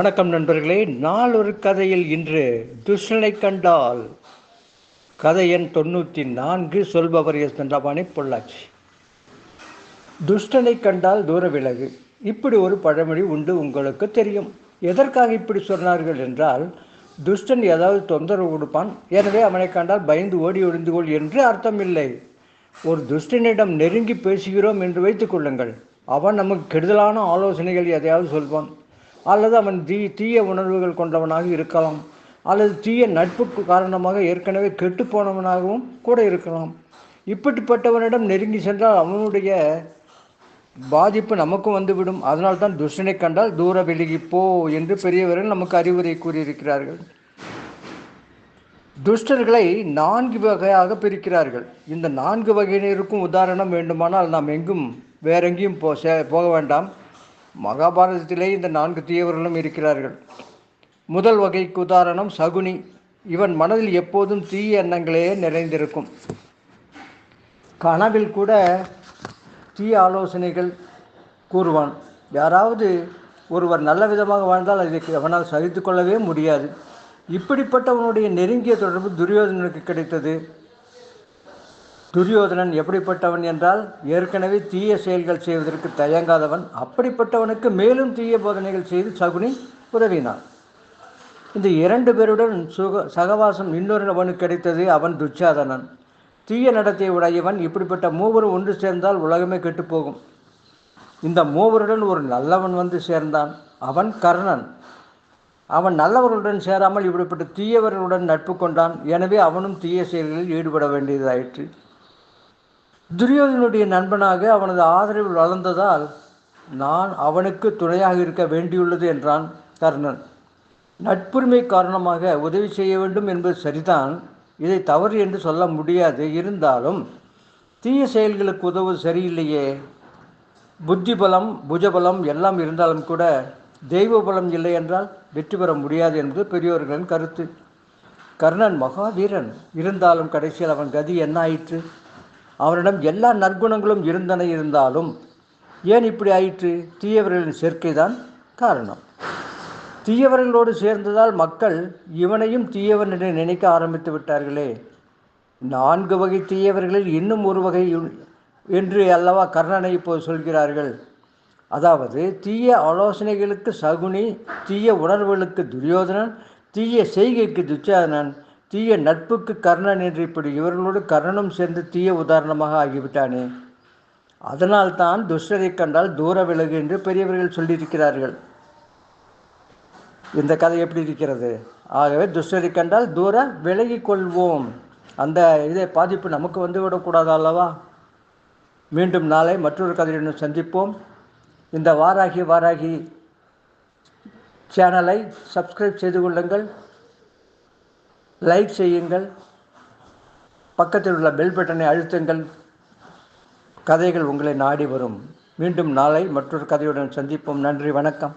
வணக்கம் நண்பர்களே நாலொரு கதையில் இன்று துஷ்ணனை கண்டால் கதை எண் தொண்ணூற்றி நான்கு சொல்பவர் எஸ் தண்டபாணி பொள்ளாச்சி. துஷ்டனை கண்டால் தூர விலகு. இப்படி ஒரு பழமொழி உண்டு உங்களுக்கு தெரியும். எதற்காக இப்படி சொன்னார்கள் என்றால் துஷ்டன் ஏதாவது தொந்தரவு கொடுப்பான். எனவே அவனை கண்டால் பயந்து ஓடி ஒளிந்து கொள் என்று அர்த்தம் இல்லை ஒரு துஷ்டனிடம் நெருங்கி பேசுகிறோம் என்று வைத்துக் கொள்ளுங்கள். அவன் நமக்கு கெடுதலான ஆலோசனைகள் எதையாவது சொல்வான். அல்லது அவன் தீ தீய உணர்வுகள் கொண்டவனாக இருக்கலாம். அல்லது தீய நட்புக்கு காரணமாக ஏற்கனவே கெட்டு போனவனாகவும் கூட இருக்கலாம். இப்படிப்பட்டவனிடம் நெருங்கி சென்றால் அவனுடைய பாதிப்பு நமக்கும் வந்துவிடும். அதனால் தான் துஷ்டனை கண்டால் தூர விலகி போ என்று பெரியவர்கள் நமக்கு அறிவுரை கூறியிருக்கிறார்கள். துஷ்டர்களை நான்கு வகையாக பிரிக்கிறார்கள். இந்த நான்கு வகையினருக்கும் உதாரணம் வேண்டுமானால் நாம் எங்கும் வேறெங்கேயும் போ போக வேண்டாம். மகாபாரதத்திலே இந்த நான்கு தீயவர்களும் இருக்கிறார்கள். முதல் வகைக்கு உதாரணம் சகுனி. இவன் மனதில் எப்போதும் தீய எண்ணங்களே நிறைந்திருக்கும். கனவில் கூட தீய ஆலோசனைகள் கூறுவான். யாராவது ஒருவர் நல்ல விதமாக வாழ்ந்தால் அதை அவனால் சகித்து கொள்ளவே முடியாது. இப்படிப்பட்டவனுடைய நெருங்கிய தொடர்பு துரியோதனனுக்கு கிடைத்தது. துரியோதனன் எப்படிப்பட்டவன் என்றால் ஏற்கனவே தீய செயல்கள் செய்வதற்கு தயங்காதவன். அப்படிப்பட்டவனுக்கு மேலும் தீய போதனைகள் செய்து சகுனி உதவினான். இந்த இரண்டு பேருடன் சுக சகவாசம் இன்னொரு அவனுக்கு கிடைத்தது அவன் துச்சாதனன். தீய நடத்தை உடையவன் இப்படிப்பட்ட மூவரும் ஒன்று சேர்ந்தால் உலகமே கெட்டுப்போகும் இந்த மூவருடன் ஒரு நல்லவன் வந்து சேர்ந்தான். அவன் கர்ணன். அவன் நல்லவர்களுடன் சேராமல் இப்படிப்பட்ட தீயவர்களுடன் நட்பு கொண்டான். எனவே அவனும் தீய செயல்களில் ஈடுபட வேண்டியதாயிற்று. துரியோதனுடைய நண்பனாக அவனது ஆதரவில் வளர்ந்ததால் நான் அவனுக்கு துணையாக இருக்க வேண்டியுள்ளது என்றான் கர்ணன். நட்புரிமை காரணமாக உதவி செய்ய வேண்டும் என்பது சரிதான். இதை தவறு என்று சொல்ல முடியாது. இருந்தாலும் தீய செயல்களுக்கு உதவு சரியில்லையே. புத்தி பலம் புஜபலம் எல்லாம் இருந்தாலும் கூட தெய்வ பலம் இல்லை என்றால் வெற்றி பெற முடியாது என்பது பெரியோர்களின் கருத்து. கர்ணன் மகாவீரன். இருந்தாலும் கடைசியில் அவன் கதி என்ன ஆயிற்று? அவரிடம் எல்லா நற்குணங்களும் இருந்தன இருந்தாலும் ஏன் இப்படி ஆயிற்று? தீயவர்களின் சேர்க்கை தான் காரணம். தீயவர்களோடு சேர்ந்ததால் மக்கள் இவனையும் தீயவன் என்று நினைக்க ஆரம்பித்து விட்டார்களே. நான்கு வகை தீயவர்களில் இன்னும் ஒரு வகை என்று அல்லவா கர்ணனை இப்போது சொல்கிறார்கள். அதாவது தீய ஆலோசனைகளுக்கு சகுனி தீய உணர்வுகளுக்கு துரியோதனன் தீய செய்கைக்கு துச்சாதனன் தீய நட்புக்கு கர்ணன் என்று இப்படி இவர்களோடு கர்ணனும் சேர்ந்து தீய உதாரணமாக ஆகிவிட்டானே. அதனால்தான் துஷ்டரை கண்டால் தூர விலகு என்று பெரியவர்கள் சொல்லியிருக்கிறார்கள். இந்த கதை எப்படி இருக்கிறது? ஆகவே துஷ்டரை கண்டால் தூர விலகி கொள்வோம். அந்த இதை பாதிப்பு நமக்கு வந்து விடக்கூடாது அல்லவா? மீண்டும் நாளை மற்றொரு கதையுடன் சந்திப்போம். இந்த வாராகி வாராகி சேனலை சப்ஸ்கிரைப் செய்து கொள்ளுங்கள். லைக் செய்யுங்கள். பக்கத்தில் உள்ள பெல் பட்டனை அழுத்துங்கள். கதைகள் உங்களை நாடி வரும். மீண்டும் நாளை மற்றொரு கதையுடன் சந்திப்போம். நன்றி வணக்கம்.